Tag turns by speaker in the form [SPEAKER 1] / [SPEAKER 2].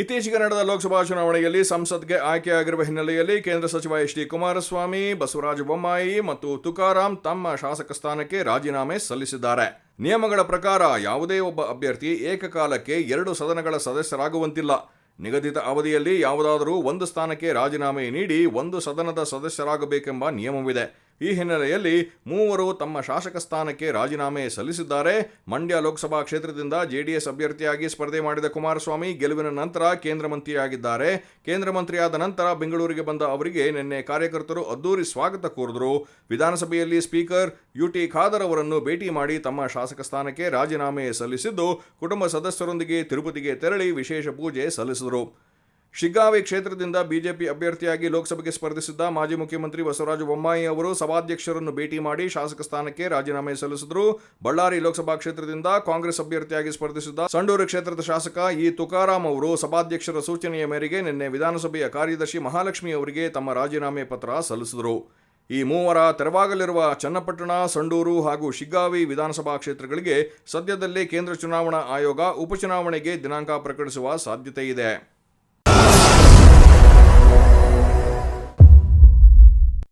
[SPEAKER 1] ಇತ್ತೀಚೆಗೆ ನಡೆದ ಲೋಕಸಭಾ ಚುನಾವಣೆಯಲ್ಲಿ ಸಂಸತ್ಗೆ ಆಯ್ಕೆಯಾಗಿರುವ ಹಿನ್ನೆಲೆಯಲ್ಲಿ ಕೇಂದ್ರ ಸಚಿವ ಎಚ್ ಡಿ ಕುಮಾರಸ್ವಾಮಿ, ಬಸವರಾಜ ಬೊಮ್ಮಾಯಿ ಮತ್ತು ತುಕಾರಾಂ ತಮ್ಮ ಶಾಸಕ ಸ್ಥಾನಕ್ಕೆ ರಾಜೀನಾಮೆ ಸಲ್ಲಿಸಿದ್ದಾರೆ. ನಿಯಮಗಳ ಪ್ರಕಾರ ಯಾವುದೇ ಒಬ್ಬ ಅಭ್ಯರ್ಥಿ ಏಕಕಾಲಕ್ಕೆ ಎರಡು ಸದನಗಳ ಸದಸ್ಯರಾಗುವಂತಿಲ್ಲ. ನಿಗದಿತ ಅವಧಿಯಲ್ಲಿ ಯಾವುದಾದರೂ ಒಂದು ಸ್ಥಾನಕ್ಕೆ ರಾಜೀನಾಮೆ ನೀಡಿ ಒಂದು ಸದನದ ಸದಸ್ಯರಾಗಬೇಕೆಂಬ ನಿಯಮವಿದೆ. ಈ ಹಿನ್ನೆಲೆಯಲ್ಲಿ ಮೂವರು ತಮ್ಮ ಶಾಸಕ ಸ್ಥಾನಕ್ಕೆ ರಾಜೀನಾಮೆ ಸಲ್ಲಿಸಿದ್ದಾರೆ. ಮಂಡ್ಯ ಲೋಕಸಭಾ ಕ್ಷೇತ್ರದಿಂದ ಜೆಡಿಎಸ್ ಅಭ್ಯರ್ಥಿಯಾಗಿ ಸ್ಪರ್ಧೆ ಮಾಡಿದ ಕುಮಾರಸ್ವಾಮಿ ಗೆಲುವಿನ ನಂತರ ಕೇಂದ್ರ ಮಂತ್ರಿಯಾಗಿದ್ದಾರೆ. ಕೇಂದ್ರ ಮಂತ್ರಿಯಾದ ನಂತರ ಬೆಂಗಳೂರಿಗೆ ಬಂದ ಅವರಿಗೆ ನಿನ್ನೆ ಕಾರ್ಯಕರ್ತರು ಅದ್ದೂರಿ ಸ್ವಾಗತ ಕೋರಿದರು. ವಿಧಾನಸಭೆಯಲ್ಲಿ ಸ್ಪೀಕರ್ ಯುಟಿ ಖಾದರ್ ಅವರನ್ನು ಭೇಟಿ ಮಾಡಿ ತಮ್ಮ ಶಾಸಕ ಸ್ಥಾನಕ್ಕೆ ರಾಜೀನಾಮೆ ಸಲ್ಲಿಸಿದ್ದು, ಕುಟುಂಬ ಸದಸ್ಯರೊಂದಿಗೆ ತಿರುಪತಿಗೆ ತೆರಳಿ ವಿಶೇಷ ಪೂಜೆ ಸಲ್ಲಿಸಿದರು. ಶಿಗ್ಗಾವಿ ಕ್ಷೇತ್ರದಿಂದ ಬಿಜೆಪಿ ಅಭ್ಯರ್ಥಿಯಾಗಿ ಲೋಕಸಭೆಗೆ ಸ್ಪರ್ಧಿಸಿದ್ದ ಮಾಜಿ ಮುಖ್ಯಮಂತ್ರಿ ಬಸವರಾಜ ಬೊಮ್ಮಾಯಿ ಅವರು ಸಭಾಧ್ಯಕ್ಷರನ್ನು ಭೇಟಿ ಮಾಡಿ ಶಾಸಕ ಸ್ಥಾನಕ್ಕೆ ರಾಜೀನಾಮೆ ಸಲ್ಲಿಸಿದರು. ಬಳ್ಳಾರಿ ಲೋಕಸಭಾ ಕ್ಷೇತ್ರದಿಂದ ಕಾಂಗ್ರೆಸ್ ಅಭ್ಯರ್ಥಿಯಾಗಿ ಸ್ಪರ್ಧಿಸಿದ್ದ ಸಂಡೂರು ಕ್ಷೇತ್ರದ ಶಾಸಕ ಇ ತುಕಾರಾಮ್ ಅವರು ಸಭಾಧ್ಯಕ್ಷರ ಸೂಚನೆಯ ಮೇರೆಗೆ ನಿನ್ನೆ ವಿಧಾನಸಭೆಯ ಕಾರ್ಯದರ್ಶಿ ಮಹಾಲಕ್ಷ್ಮಿ ಅವರಿಗೆ ತಮ್ಮ ರಾಜೀನಾಮೆ ಪತ್ರ ಸಲ್ಲಿಸಿದರು. ಈ ಮೂವರ ತೆರವಾಗಲಿರುವ ಚನ್ನಪಟ್ಟಣ, ಸಂಡೂರು ಹಾಗೂ ಶಿಗ್ಗಾವಿ ವಿಧಾನಸಭಾ ಕ್ಷೇತ್ರಗಳಿಗೆ ಸದ್ಯದಲ್ಲೇ ಕೇಂದ್ರ ಚುನಾವಣಾ ಆಯೋಗ ಉಪಚುನಾವಣೆಗೆ ದಿನಾಂಕ ಪ್ರಕಟಿಸುವ ಸಾಧ್ಯತೆ ಇದೆ.